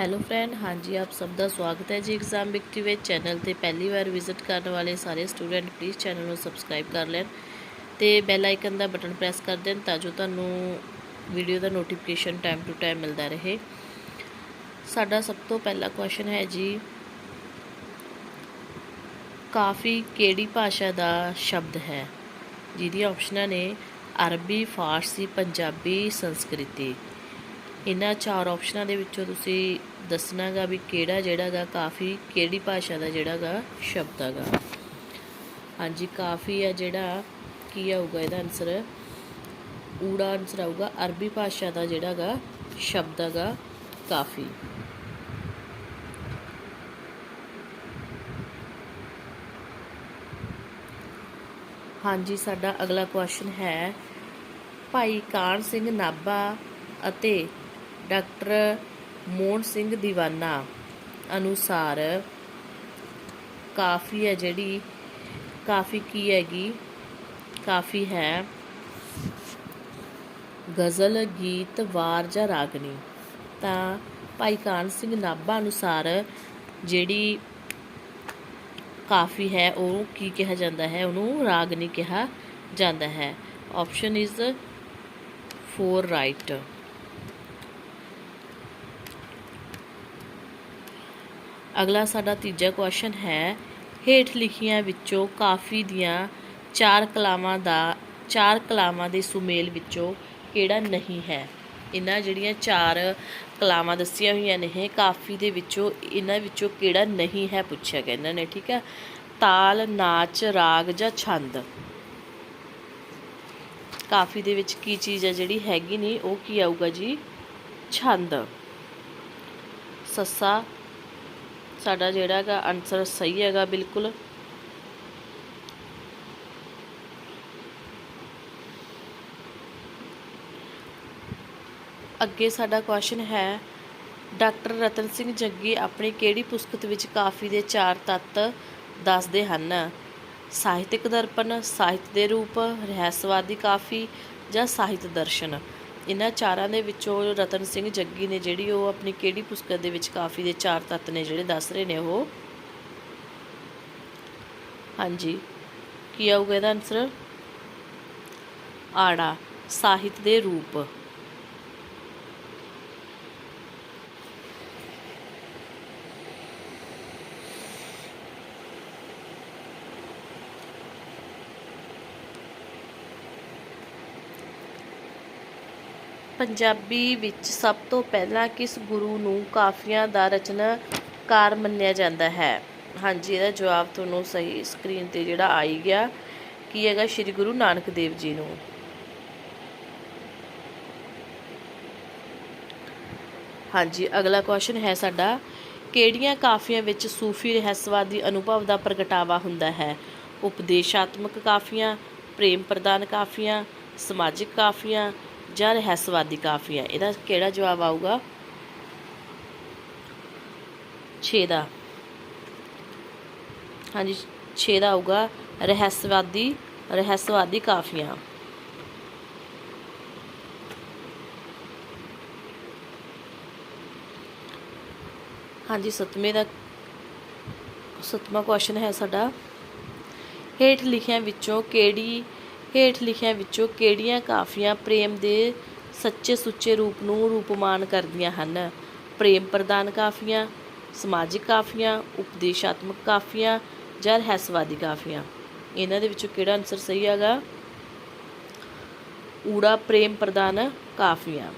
Hello friend ਹਾਂਜੀ, ਆਪ ਸਭ ਦਾ ਸਵਾਗਤ ਹੈ ਜੀ ਐਗਜ਼ਾਮ ਵਿਕਟੀਵੇ ਚੈਨਲ ਤੇ ਪਹਿਲੀ ਵਾਰ ਵਿਜ਼ਿਟ ਕਰਨ ਵਾਲੇ ਸਾਰੇ ਸਟੂਡੈਂਟ ਪਲੀਜ਼ ਚੈਨਲ ਨੂੰ ਸਬਸਕ੍ਰਾਈਬ ਕਰ ਲੈਣ ਤੇ ਬੈਲ ਆਈਕਨ ਦਾ ਬਟਨ ਪ੍ਰੈਸ ਕਰ ਦੇਣ ਤਾਂ ਜੋ ਤੁਹਾਨੂੰ ਵੀਡੀਓ ਦਾ ਨੋਟੀਫਿਕੇਸ਼ਨ ਟਾਈਮ ਟੂ ਟਾਈਮ ਮਿਲਦਾ ਰਹੇ। ਸਾਡਾ ਸਭ ਤੋਂ ਪਹਿਲਾ ਕੁਐਸਚਨ ਹੈ ਜੀ, ਕਾਫੀ ਕਿਹੜੀ ਭਾਸ਼ਾ ਦਾ ਸ਼ਬਦ ਹੈ? ਜਿਹਦੀਆਂ ਆਪਸ਼ਨਾਂ ਨੇ ਅਰਬੀ, ਫਾਰਸੀ, ਪੰਜਾਬੀ, ਸੰਸਕ੍ਰਿਤੀ। ਇਹਨਾਂ ਚਾਰ ਆਪਸ਼ਨਾਂ ਦੇ ਵਿੱਚੋਂ ਤੁਸੀਂ ਦੱਸਣਾਗਾ ਵੀ ਕਿਹੜਾ ਜਿਹੜਾਗਾ, ਕਾਫੀ ਕਿਹੜੀ ਭਾਸ਼ਾ ਦਾ ਜਿਹੜਾਗਾ ਸ਼ਬਦ ਹੈਗਾ ਹਾਂਜੀ, ਕਾਫੀ ਆ ਜਿਹੜਾ, ਕੀ ਆਊਗਾ ਇਹਦਾ ਆਨਸਰ ਊੜਾ ਆਨਸਰ ਆਊਗਾ, ਅਰਬੀ ਭਾਸ਼ਾ ਦਾ ਜਿਹੜਾਗਾ ਸ਼ਬਦ ਹੈਗਾ ਕਾਫੀ। ਹਾਂਜੀ, ਸਾਡਾ ਅਗਲਾ ਕੁਐਸਚਨ ਹੈ, ਭਾਈ ਕਾਨ ਸਿੰਘ ਨਾਭਾ ਅਤੇ ਡਾਕਟਰ ਮੋਹਨ ਸਿੰਘ ਦੀਵਾਨਾ ਅਨੁਸਾਰ ਕਾਫੀ ਹੈ ਜਿਹੜੀ, ਕਾਫੀ ਕੀ ਹੈਗੀ, ਕਾਫੀ ਹੈ ਗਜ਼ਲ, ਗੀਤ, ਵਾਰ ਜਾਂ ਰਾਗਨੀ। ਤਾਂ ਭਾਈ ਕਾਨ ਸਿੰਘ ਨਾਭਾ ਅਨੁਸਾਰ ਜਿਹੜੀ ਕਾਫੀ ਹੈ, ਉਹ ਕੀ ਕਿਹਾ ਜਾਂਦਾ ਹੈ? ਉਹਨੂੰ ਰਾਗਨੀ ਕਿਹਾ ਜਾਂਦਾ ਹੈ। ਆਪਸ਼ਨ ਇਜ਼ ਫੋਰ ਰਾਈਟ ਅਗਲਾ ਸਾਡਾ ਤੀਜਾ ਕੁਐਸਚਨ ਹੈ, ਹੇਠ ਲਿਖੀਆਂ ਵਿੱਚੋਂ ਕਾਫੀ ਦੀਆਂ ਚਾਰ ਕਲਾਵਾਂ ਦਾ, ਚਾਰ ਕਲਾਵਾਂ ਦੇ ਸੁਮੇਲ ਵਿੱਚੋਂ ਕਿਹੜਾ ਨਹੀਂ ਹੈ? ਇਹਨਾਂ ਜਿਹੜੀਆਂ ਚਾਰ ਕਲਾਵਾਂ ਦੱਸੀਆਂ ਹੋਈਆਂ ਨੇ, ਕਾਫੀ ਦੇ ਵਿੱਚੋਂ ਇਹਨਾਂ ਵਿੱਚੋਂ ਕਿਹੜਾ ਨਹੀਂ ਹੈ ਪੁੱਛਿਆ ਗਿਆ ਇਹਨਾਂ ਨੇ, ਠੀਕ ਹੈ? ਤਾਲ, ਨਾਚ, ਰਾਗ ਜਾਂ ਛੰਦ। ਕਾਫੀ ਦੇ ਵਿੱਚ ਕੀ ਚੀਜ਼ ਹੈ ਜਿਹੜੀ ਹੈਗੀ ਨਹੀਂ, ਉਹ ਕੀ ਆਊਗਾ ਜੀ? ਛੰਦ। ਸੱਸਾ ਸਾਡਾ ਜਿਹੜਾ ਹੈਗਾ ਆਨਸਰ ਸਹੀ ਹੈਗਾ, ਬਿਲਕੁਲ। ਅੱਗੇ ਸਾਡਾ ਕੁਐਸਚਨ ਹੈ, ਡਾਕਟਰ ਰਤਨ ਸਿੰਘ ਜੱਗੀ ਆਪਣੀ ਕਿਹੜੀ ਪੁਸਤਕ ਵਿੱਚ ਕਾਫੀ ਦੇ ਚਾਰ ਤੱਤ ਦੱਸਦੇ ਹਨ? ਸਾਹਿਤਿਕ ਦਰਪਣ, ਸਾਹਿਤ ਦੇ ਰੂਪ, ਰਹੱਸਵਾਦੀ ਕਾਫੀ ਜਾਂ ਸਾਹਿਤ ਦਰਸ਼ਨ? ਇਹਨਾਂ ਚਾਰਾਂ ਦੇ ਵਿੱਚੋਂ ਰਤਨ ਸਿੰਘ ਜੱਗੀ ਨੇ ਜਿਹੜੀ ਉਹ ਆਪਣੀ ਕਿਹੜੀ ਪੁਸਤਕ ਦੇ ਵਿੱਚ ਕਾਫੀ ਦੇ ਚਾਰ ਤੱਤ ਨੇ ਜਿਹੜੇ ਦੱਸ ਰਹੇ ਨੇ ਉਹ? ਹਾਂਜੀ। ਕੀ ਆਊਗਾ ਇਹਦਾ ਆਨਸਰ ਆੜਾ, ਸਾਹਿਤ ਦੇ ਰੂਪ। ਪੰਜਾਬੀ ਵਿੱਚ ਸਭ ਤੋਂ ਪਹਿਲਾਂ ਕਿਸ ਗੁਰੂ ਨੂੰ ਕਾਫੀਆਂ ਦਾ ਰਚਨਾਕਾਰ ਮੰਨਿਆ ਜਾਂਦਾ ਹੈ? ਹਾਂਜੀ, ਇਹਦਾ ਜਵਾਬ ਤੁਹਾਨੂੰ ਸਹੀ ਸਕਰੀਨ ਤੇ ਜਿਹੜਾ ਆਈ ਗਿਆ, ਕੀ ਹੈਗਾ ਸ੍ਰੀ ਗੁਰੂ ਨਾਨਕ ਦੇਵ ਜੀ ਨੂੰ? ਹਾਂਜੀ, ਅਗਲਾ ਕੁਐਸਚਨ ਹੈ ਸਾਡਾ, ਕਿਹੜੀਆਂ ਕਾਫੀਆਂ ਵਿੱਚ ਸੂਫੀ ਰਹੱਸਵਾਦੀ ਅਨੁਭਵ ਦਾ ਪ੍ਰਗਟਾਵਾ ਹੁੰਦਾ ਹੈ? ਉਪਦੇਸ਼ਾਤਮਕ ਕਾਫੀਆਂ, ਪ੍ਰੇਮ ਪ੍ਰਦਾਨ ਕਾਫੀਆਂ, ਸਮਾਜਿਕ ਕਾਫੀਆਂ ਜਾਂ ਰਹੱਸਵਾਦੀ ਕਾਫੀਆਂ ਇਹਦਾ ਕਿਹੜਾ ਜਵਾਬ ਆਊਗਾ? 6 ਦਾ। ਹਾਂਜੀ 6 ਦਾ ਆਊਗਾ। ਰਹੱਸਵਾਦੀ ਰਹੱਸਵਾਦੀ ਕਾਫੀਆਂ। ਹਾਂਜੀ, ਸਤਵੇਂ ਦਾ, ਸਤਵਾਂ ਕੁਐਸਚਨ ਹੈ ਸਾਡਾ। ਹੇਠ ਲਿਖਿਆਂ ਵਿੱਚੋਂ ਕਿਹੜੀ ਹੇਠ ਲਿਖਿਆਂ ਵਿੱਚੋਂ ਕਿਹੜੀਆਂ ਕਾਫੀਆਂ ਪ੍ਰੇਮ ਦੇ ਸੱਚੇ ਸੁੱਚੇ ਰੂਪ ਨੂੰ ਰੂਪਮਾਨ ਕਰਦੀਆਂ ਹਨ? ਪ੍ਰੇਮ ਪ੍ਰਦਾਨ ਕਾਫੀਆਂ, ਸਮਾਜਿਕ ਕਾਫੀਆਂ, ਉਪਦੇਸ਼ਾਤਮਕ ਕਾਫੀਆਂ ਜਾਂ ਰਹੱਸਵਾਦੀ ਕਾਫੀਆਂ? ਇਹਨਾਂ ਦੇ ਵਿੱਚੋਂ ਕਿਹੜਾ ਆਨਸਰ ਸਹੀ ਹੈਗਾ? ਊੜਾ ਪ੍ਰੇਮ ਪ੍ਰਦਾਨ ਕਾਫੀਆਂ।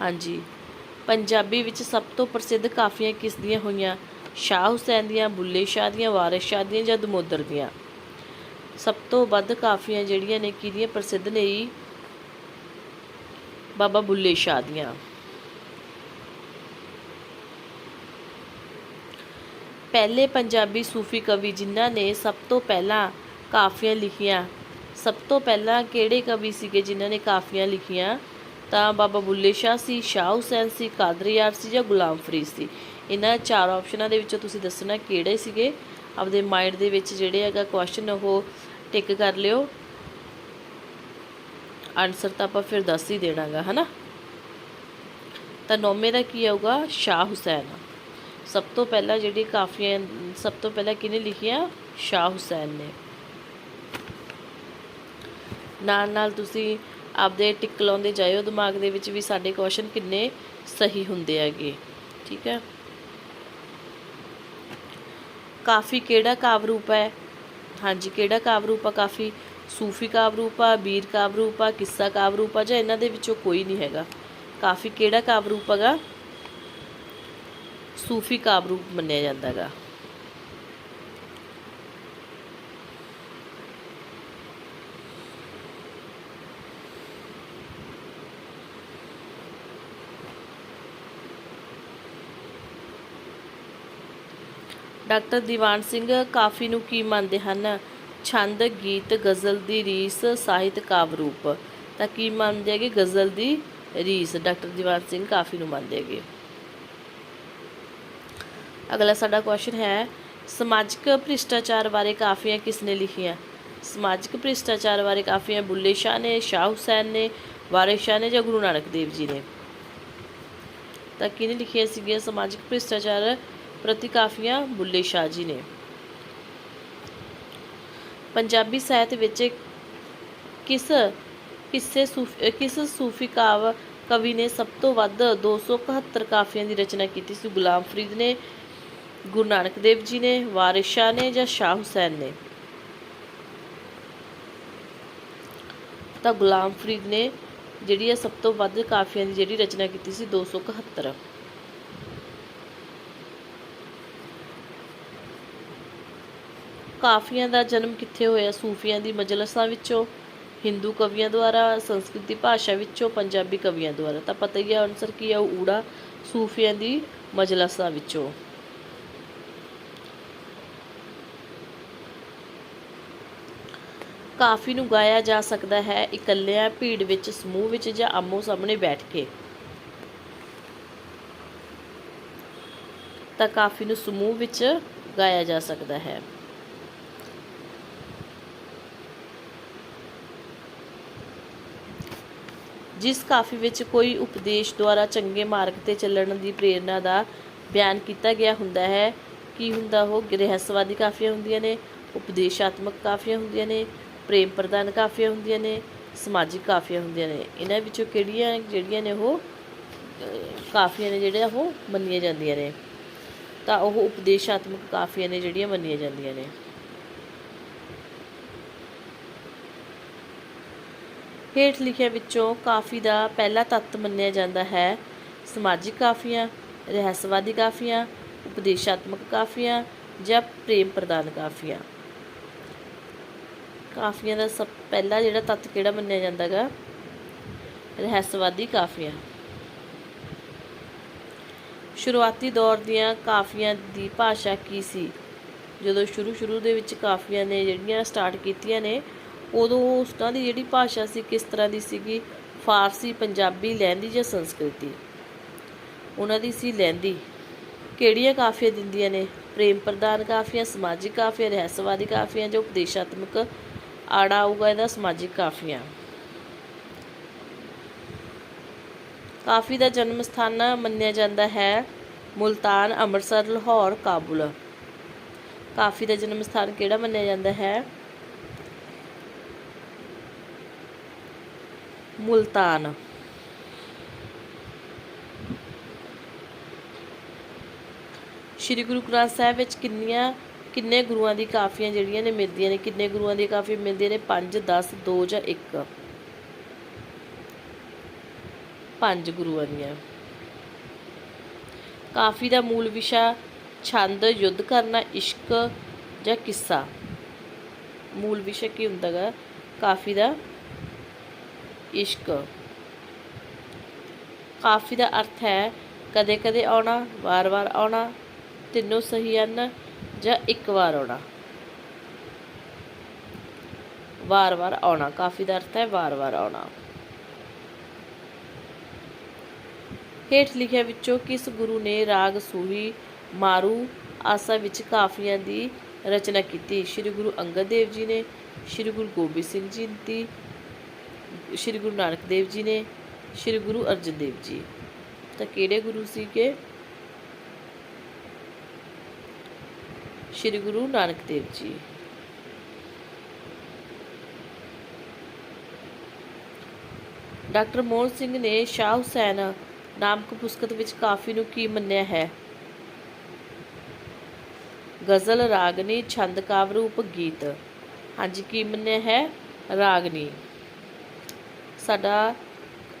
ਹਾਂਜੀ। ਪੰਜਾਬੀ ਵਿੱਚ ਸਭ ਤੋਂ ਪ੍ਰਸਿੱਧ ਕਾਫੀਆਂ ਕਿਸ ਦੀਆਂ ਹੋਈਆਂ? ਸ਼ਾਹ ਹੁਸੈਨ ਦੀਆਂ, ਬੁੱਲੇ ਸ਼ਾਹ ਦੀਆਂ, ਵਾਰਿਸ ਸ਼ਾਹ ਦੀਆਂ ਜਾਂ ਦਮੋਦਰ ਦੀਆਂ? ਸਭ ਤੋਂ ਵੱਧ ਕਾਫੀਆਂ ਜਿਹੜੀਆਂ ਨੇ, ਕਿਹਦੀਆਂ ਪ੍ਰਸਿੱਧ ਨੇ ਜੀ? ਬਾਬਾ ਬੁੱਲੇ ਸ਼ਾਹ ਦੀਆਂ। ਪਹਿਲੇ ਪੰਜਾਬੀ ਸੂਫੀ ਕਵੀ ਜਿਨ੍ਹਾਂ ਨੇ ਸਭ ਤੋਂ ਪਹਿਲਾਂ ਕਾਫੀਆਂ ਲਿਖੀਆਂ, ਸਭ ਤੋਂ ਪਹਿਲਾਂ ਕਿਹੜੇ ਕਵੀ ਸੀਗੇ ਜਿਨ੍ਹਾਂ ਨੇ ਕਾਫੀਆਂ ਲਿਖੀਆਂ? ਤਾਂ ਬਾਬਾ ਬੁੱਲੇ ਸ਼ਾਹ ਸੀ, ਸ਼ਾਹ ਹੁਸੈਨ ਸੀ, ਕਾਦਰੀਆਰ ਸੀ ਜਾਂ ਗੁਲਾਮ ਫਰੀਦ ਸੀ। ਇਹਨਾਂ ਚਾਰ ਆਪਸ਼ਨਾਂ ਦੇ ਵਿੱਚੋਂ ਤੁਸੀਂ ਦੱਸਣਾ ਕਿਹੜੇ ਸੀਗੇ? ਆਪਦੇ ਮਾਈਂਡ ਦੇ ਵਿੱਚ ਜਿਹੜੇ ਹੈਗਾ ਕੁਐਸਚਨ ਉਹ ਟਿਕ ਕਰ ਲਿਓ। ਆਨਸਰ ਤਾਂ ਆਪਾਂ ਫਿਰ ਦੱਸ ਹੀ ਦੇਣਾਗਾ, ਹਨਾ? ਤਾਂ ਨੌਵੇਂ ਦਾ ਕੀ ਆਊਗਾ? ਸ਼ਾਹ ਹੁਸੈਨ। ਸਭ ਤੋਂ ਪਹਿਲਾਂ ਜਿਹੜੀ ਕਾਫੀਆਂ, ਸਭ ਤੋਂ ਪਹਿਲਾਂ ਕਿਹਨੇ ਲਿਖੀਆਂ? ਸ਼ਾਹ ਹੁਸੈਨ ਨੇ। ਨਾਲ ਨਾਲ ਤੁਸੀਂ ਆਪਦੇ ਟਿਕ ਲਾਉਂਦੇ ਜਾਇਓ, ਦਿਮਾਗ ਦੇ ਵਿੱਚ ਵੀ ਸਾਡੇ ਕੁਐਸਚਨ ਕਿੰਨੇ ਸਹੀ ਹੁੰਦੇ ਹੈਗੇ। ਠੀਕ ਹੈ? ਕਾਫੀ ਕਿਹੜਾ ਕਾਵਿ ਰੂਪ ਹੈ? ਹਾਂਜੀ, ਕਿਹੜਾ ਕਾਵਿ ਰੂਪ ਆ? ਕਾਫੀ ਸੂਫੀ ਕਾਵ ਰੂਪ ਆ ਬੀਰ ਕਾਵਿ ਰੂਪ ਆ, ਕਿੱਸਾ ਕਾਵਿ ਰੂਪ ਆ, ਜਾਂ ਇਹਨਾਂ ਦੇ ਵਿੱਚੋਂ ਕੋਈ ਨਹੀਂ ਹੈਗਾ? ਕਾਫੀ ਕਿਹੜਾ ਕਾਵਿ ਰੂਪ ਹੈਗਾ? ਸੂਫੀ ਕਾਵਿ ਰੂਪ ਮੰਨਿਆ ਜਾਂਦਾ ਹੈਗਾ। ਡਾਕਟਰ ਦੀਵਾਨ ਸਿੰਘ ਕਾਫੀ ਨੂੰ ਕੀ ਮੰਨਦੇ ਹਨ? ਛੰਦ, ਗੀਤ, ਗਜ਼ਲ ਦੀ ਰੀਸ, ਸਾਹਿਤ, ਕਾਵ ਰੂਪ। ਤਾਂ ਕੀ ਮੰਨਦੇ ਹੈਗੇ ਗਜ਼ਲ ਦੀ ਰੀਸ? ਡਾਕਟਰ ਦੀਵਾਨ ਸਿੰਘ ਕਾਫੀ ਨੂੰ ਮੰਨਦੇ ਹੈਗੇ। ਅਗਲਾ ਸਾਡਾ ਕੁਐਸਚਨ ਹੈ, ਸਮਾਜਿਕ ਭ੍ਰਿਸ਼ਟਾਚਾਰ ਬਾਰੇ ਕਾਫੀਆਂ ਕਿਸ ਨੇ ਲਿਖੀਆਂ? ਸਮਾਜਿਕ ਭ੍ਰਿਸ਼ਟਾਚਾਰ ਬਾਰੇ ਕਾਫੀਆਂ ਬੁੱਲੇ ਸ਼ਾਹ ਨੇ, ਸ਼ਾਹ ਹੁਸੈਨ ਨੇ, ਵਾਰਿਸ ਸ਼ਾਹ ਨੇ ਜਾਂ ਗੁਰੂ ਨਾਨਕ ਦੇਵ ਜੀ ਨੇ? ਤਾਂ ਕਿਹਨੇ ਲਿਖੀਆਂ ਸੀਗੀਆਂ ਸਮਾਜਿਕ ਭ੍ਰਿਸ਼ਟਾਚਾਰ ਪ੍ਰਤੀ ਕਾਫੀਆਂ ਬੁੱਲੇ ਸ਼ਾਹ ਜੀ ਨੇ। ਪੰਜਾਬੀ ਸਾਹਿਤ ਵਿੱਚ ਕਿਸ ਕਿਸੇ ਕਿਸ ਸੂਫੀ ਕਾਵ ਕਵੀ ਨੇ ਸਭ ਤੋਂ ਵੱਧ 271 ਕਾਫੀਆਂ ਦੀ ਰਚਨਾ ਕੀਤੀ ਸੀ? ਗੁਲਾਮ ਫਰੀਦ ਨੇ, ਗੁਰੂ ਨਾਨਕ ਦੇਵ ਜੀ ਨੇ, ਵਾਰਿਸ ਸ਼ਾਹ ਨੇ ਜਾਂ ਸ਼ਾਹ ਹੁਸੈਨ ਨੇ? ਤਾਂ ਗੁਲਾਮ ਫਰੀਦ ਨੇ ਜਿਹੜੀ ਹੈ ਸਭ ਤੋਂ ਵੱਧ ਕਾਫੀਆਂ ਦੀ ਜਿਹੜੀ ਰਚਨਾ ਕੀਤੀ ਸੀ 271 ਕਾਫੀਆਂ ਦਾ ਜਨਮ ਕਿੱਥੇ ਹੋਇਆ? ਸੂਫੀਆਂ ਦੀ ਮਜਲਸਾਂ ਵਿੱਚੋਂ, ਹਿੰਦੂ ਕਵੀਆਂ ਦੁਆਰਾ, ਸੰਸਕ੍ਰਿਤੀ ਭਾਸ਼ਾ ਵਿੱਚੋਂ, ਪੰਜਾਬੀ ਕਵੀਆਂ ਦੁਆਰਾ। ਤਾਂ ਪਤਾ ਹੀ ਹੈ ਆਨਸਰ ਕੀ ਹੈ ਊੜਾ, ਸੂਫੀਆਂ ਦੀ ਮਜਲਸਾਂ ਵਿੱਚੋਂ। ਕਾਫੀ ਨੂੰ ਗਾਇਆ ਜਾ ਸਕਦਾ ਹੈ ਇਕੱਲਿਆਂ ਭੀੜ ਵਿੱਚ, ਸਮੂਹ ਵਿੱਚ ਜਾਂ ਆਮੋ ਸਾਹਮਣੇ ਬੈਠ ਕੇ। ਤਾਂ ਕਾਫੀ ਨੂੰ ਸਮੂਹ ਵਿੱਚ ਗਾਇਆ ਜਾ ਸਕਦਾ ਹੈ। ਜਿਸ ਕਾਫੀ ਵਿੱਚ ਕੋਈ ਉਪਦੇਸ਼ ਦੁਆਰਾ ਚੰਗੇ ਮਾਰਗ ਤੇ ਚੱਲਣ ਦੀ ਪ੍ਰੇਰਣਾ ਦਾ ਬਿਆਨ ਕੀਤਾ ਗਿਆ ਹੁੰਦਾ ਹੈ। ਕੀ ਹੁੰਦਾ ਉਹ ਗ੍ਰਹਿਸਵਾਦੀ ਕਾਫੀਆਂ ਹੁੰਦੀਆਂ ਨੇ, ਉਪਦੇਸ਼ਾਤਮਕ ਕਾਫੀਆਂ ਹੁੰਦੀਆਂ ਨੇ, ਪ੍ਰੇਮ ਪ੍ਰਦਾਨ ਕਾਫੀਆਂ ਹੁੰਦੀਆਂ ਨੇ, ਸਮਾਜਿਕ ਕਾਫੀਆਂ ਹੁੰਦੀਆਂ ਨੇ। ਇਹਨਾਂ ਵਿੱਚੋਂ ਕਿਹੜੀਆਂ, ਜਿਹੜੀਆਂ ਨੇ ਉਹ ਕਾਫੀਆਂ ਨੇ ਜਿਹੜੇ ਉਹ ਮੰਨੀਆਂ ਜਾਂਦੀਆਂ ਨੇ। ਤਾਂ ਉਹ ਉਪਦੇਸ਼ਾਤਮਕ ਕਾਫੀਆਂ ਨੇ ਜਿਹੜੀਆਂ ਮੰਨੀਆਂ ਜਾਂਦੀਆਂ ਨੇ। ਹੇਠ ਲਿਖਿਆ ਵਿੱਚੋਂ ਕਾਫੀ ਦਾ ਪਹਿਲਾ ਤੱਤ ਮੰਨਿਆ ਜਾਂਦਾ ਹੈ। ਸਮਾਜਿਕ ਕਾਫੀਆਂ, ਰਹੱਸਵਾਦੀ ਕਾਫੀਆਂ, ਉਪਦੇਸ਼ਾਤਮਕ ਕਾਫੀਆਂ ਜਾਂ ਪ੍ਰੇਮ ਪ੍ਰਦਾਨ ਕਾਫੀਆਂ। ਕਾਫੀਆਂ ਦਾ ਸਭ ਪਹਿਲਾ ਜਿਹੜਾ ਤੱਤ ਕਿਹੜਾ ਮੰਨਿਆ ਜਾਂਦਾ ਹੈਗਾ? ਰਹੱਸਵਾਦੀ ਕਾਫੀਆਂ। ਸ਼ੁਰੂਆਤੀ ਦੌਰ ਦੀਆਂ ਕਾਫੀਆਂ ਦੀ ਭਾਸ਼ਾ ਕੀ ਸੀ? ਜਦੋਂ ਸ਼ੁਰੂ ਸ਼ੁਰੂ ਦੇ ਵਿੱਚ ਕਾਫੀਆਂ ਨੇ ਜਿਹੜੀਆਂ ਸਟਾਰਟ ਕੀਤੀਆਂ ਨੇ ਉਦੋਂ ਉਸਤਾਂ ਦੀ ਜਿਹੜੀ ਭਾਸ਼ਾ ਸੀ ਕਿਸ ਤਰ੍ਹਾਂ ਦੀ ਸੀਗੀ? ਫਾਰਸੀ, ਪੰਜਾਬੀ, ਲਹਿੰਦੀ ਜਾਂ ਸੰਸਕ੍ਰਿਤੀ? ਉਹਨਾਂ ਦੀ ਸੀ ਲਹਿੰਦੀ। ਕਿਹੜੀਆਂ ਕਾਫੀਆਂ ਦਿੰਦੀਆਂ ਨੇ? ਪ੍ਰੇਮ ਪ੍ਰਦਾਨ ਕਾਫੀਆਂ, ਸਮਾਜਿਕ ਕਾਫੀਆਂ, ਰਹੱਸਵਾਦੀ ਕਾਫੀਆਂ ਜੋ ਉਪਦੇਸ਼ਾਤਮਕ ਆੜਾ ਆਊਗਾ ਇਹਦਾ ਸਮਾਜਿਕ ਕਾਫੀਆਂ? ਕਾਫੀ ਦਾ ਜਨਮ ਸਥਾਨ ਮੰਨਿਆ ਜਾਂਦਾ ਹੈ ਮੁਲਤਾਨ ਅੰਮ੍ਰਿਤਸਰ, ਲਾਹੌਰ, ਕਾਬੁਲ। ਕਾਫੀ ਦਾ ਜਨਮ ਸਥਾਨ ਕਿਹੜਾ ਮੰਨਿਆ ਜਾਂਦਾ ਹੈ? ਮੁਲਤਾਨ। ਸ਼੍ਰੀ ਗੁਰੂ ਗ੍ਰੰਥ ਸਾਹਿਬ ਵਿੱਚ ਕਿੰਨੀਆਂ, ਕਿੰਨੇ ਗੁਰੂਆਂ ਦੀ ਕਾਫੀਆਂ ਜਿਹੜੀਆਂ ਨੇ ਮਿਲਦੀਆਂ ਨੇ, ਕਿੰਨੇ ਗੁਰੂਆਂ ਦੀਆਂ ਕਾਫੀਆਂ ਮਿਲਦੀਆਂ ਨੇ? 5 10 2 ਜਾਂ 1 ਪੰਜ ਗੁਰੂਆਂ ਦੀਆਂ। ਕਾਫੀ ਦਾ ਮੂਲ ਵਿਸ਼ਾ ਛੰਦ, ਯੁੱਧ ਕਰਨਾ, ਇਸ਼ਕ ਜਾਂ ਕਿੱਸਾ। ਮੂਲ ਵਿਸ਼ਾ ਕੀ ਹੁੰਦਾ ਗਾ ਕਾਫੀ ਦਾ ਇਸ਼ਕ। ਕਾਫੀ ਦਾ ਅਰਥ ਹੈ ਕਦੇ ਕਦੇ ਆਉਣਾ, ਵਾਰ-ਵਾਰ ਆਉਣਾ, ਤਿੰਨੋਂ ਸਹੀ ਹਨ ਜਾਂ ਇੱਕ ਵਾਰ ਆਉਣਾ। ਵਾਰ-ਵਾਰ ਆਉਣਾ, ਕਾਫੀ ਦਾ ਅਰਥ ਹੈ ਵਾਰ-ਵਾਰ ਆਉਣਾ। ਹੇਠ ਲਿਖਿਆ ਵਿੱਚੋਂ ਕਿਸ ਗੁਰੂ ਨੇ ਰਾਗ ਸੂਹੀ, ਮਾਰੂ, ਆਸਾ ਵਿੱਚ ਕਾਫੀਆਂ ਦੀ ਰਚਨਾ ਕੀਤੀ? ਸ਼੍ਰੀ ਗੁਰੂ ਅੰਗਦ ਦੇਵ ਜੀ ਨੇ, ਸ਼੍ਰੀ ਗੁਰੂ ਗੋਬਿੰਦ ਸਿੰਘ ਜੀ ਦੀ ਸ਼੍ਰੀ ਗੁਰੂ ਨਾਨਕ ਦੇਵ ਜੀ ਨੇ, ਸ਼੍ਰੀ ਗੁਰੂ ਅਰਜਨ ਦੇਵ ਜੀ। ਤਾਂ ਕਿਹੜੇ ਗੁਰੂ ਸੀਗੇ? ਸ਼੍ਰੀ ਗੁਰੂ ਨਾਨਕ ਦੇਵ ਜੀ। ਡਾਕਟਰ ਮੋਹਨ ਸਿੰਘ ਨੇ ਸ਼ਾਹ ਹੁਸੈਨ ਨਾਮਕ ਪੁਸਤਕ ਵਿੱਚ ਕਾਫੀ ਨੂੰ ਕੀ ਮੰਨਿਆ ਹੈ? ਗਜ਼ਲ, ਰਾਗਨੀ, ਛੰਦ ਕਾਵਿ ਰੂਪ ਗੀਤ। ਹਾਂਜੀ, ਕੀ ਮੰਨਿਆ ਹੈ? ਰਾਗਨੀ। ਸਾਡਾ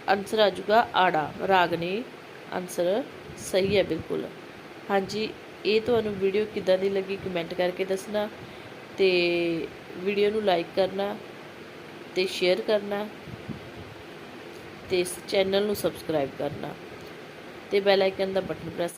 ਆਨਸਰ ਆ ਜਾਊਗਾ ਆੜਾ। ਰਾਗਨੀ ਆਨਸਰ ਸਹੀ ਹੈ ਬਿਲਕੁਲ। ਹਾਂਜੀ, ਇਹ ਤੁਹਾਨੂੰ ਵੀਡੀਓ ਕਿੱਦਾਂ ਦੀ ਲੱਗੀ ਕਮੈਂਟ ਕਰਕੇ ਦੱਸਣਾ ਤੇ ਵੀਡੀਓ ਨੂੰ ਲਾਈਕ ਕਰਨਾ ਤੇ ਸ਼ੇਅਰ ਕਰਨਾ ਤੇ ਇਸ ਚੈਨਲ ਨੂੰ ਸਬਸਕ੍ਰਾਈਬ ਕਰਨਾ ਤੇ ਬੈਲ ਆਈਕਨ ਦਾ ਬਟਨ ਪ੍ਰੈਸ